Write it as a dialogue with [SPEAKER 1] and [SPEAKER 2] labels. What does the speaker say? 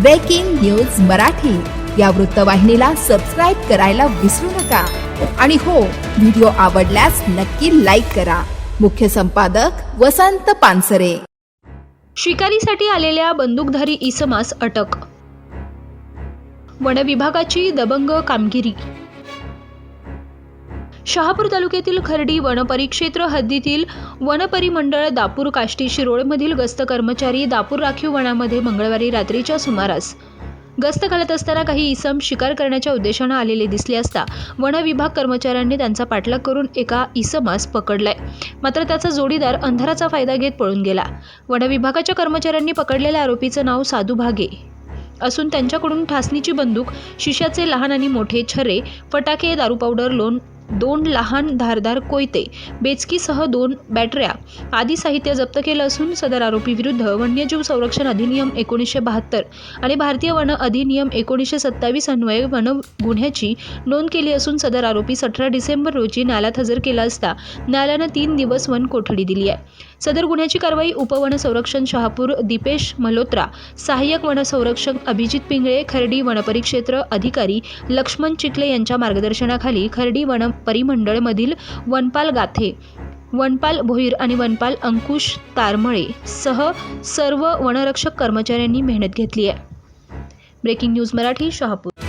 [SPEAKER 1] Breaking news Marathi या वृत्तवाहिनीला subscribe करायला विसरू नका. आणि हो व्हिडिओ आवडल्यास नक्की लाईक करा. मुख्य संपादक वसंत पानसरे.
[SPEAKER 2] शिकारीसाठी आलेल्या बंदूकधारी इसमास अटक. वनविभागाची दबंग कामगिरी. शहापूर तालुक्यातील खर्डी वनपरिक्षेत्र हद्दीतील वनपरिमंडळ दापूर काष्टी शिरोळमधील गस्त कर्मचारी दापूर राखीव वनामध्ये मंगळवारी रात्रीच्या सुमारास. गस्त घालत असताना काही इसम शिकार करण्याच्या उद्देशानं आलेले दिसले असता वन विभाग कर्मचाऱ्यांनी त्यांचा पाठलाग करून एका इसमास पकडलाय. मात्र त्याचा जोडीदार अंधाराचा फायदा घेत पळून गेला. वन विभागाच्या कर्मचाऱ्यांनी पकडलेल्या आरोपीचं नाव साधू भागे. असून त्यांच्याकडून ठासणीची बंदूक शिशाचे लहान आणि मोठे छरे फटाके दारू पावडर लोन दोन लहान धारदार कोयते बेचकीसह दोन बॅटऱ्या आदी साहित्य जप्त केलं असून सदर आरोपी विरुद्ध वन्यजीव संरक्षण अधिनियम एकोणीसशे बहात्तर आणि भारतीय वन अधिनियम एकोणीसशे सत्तावीस अन्वये वन गुन्ह्याची नोंद केली असून सदर आरोपी सतरा डिसेंबर रोजी न्यायालयात हजर केला असता न्यायालयानं तीन दिवस वन कोठडी दिली आहे. सदर गुन्ह्याची कारवाई उपवन संरक्षण शहापूर दीपेश मल्होत्रा सहाय्यक वनसंरक्षक अभिजित पिंगळे खर्डी वनपरिक्षेत्र अधिकारी लक्ष्मण चिखले यांच्या मार्गदर्शनाखाली खर्डी वन परिमंडळमधील वनपाल गाथे वनपाल भोईर आणि वनपाल अंकुश तारमळे सह सर्व वनरक्षक कर्मचाऱ्यांनी मेहनत घेतली आहे. Breaking news Marathi Shahapur.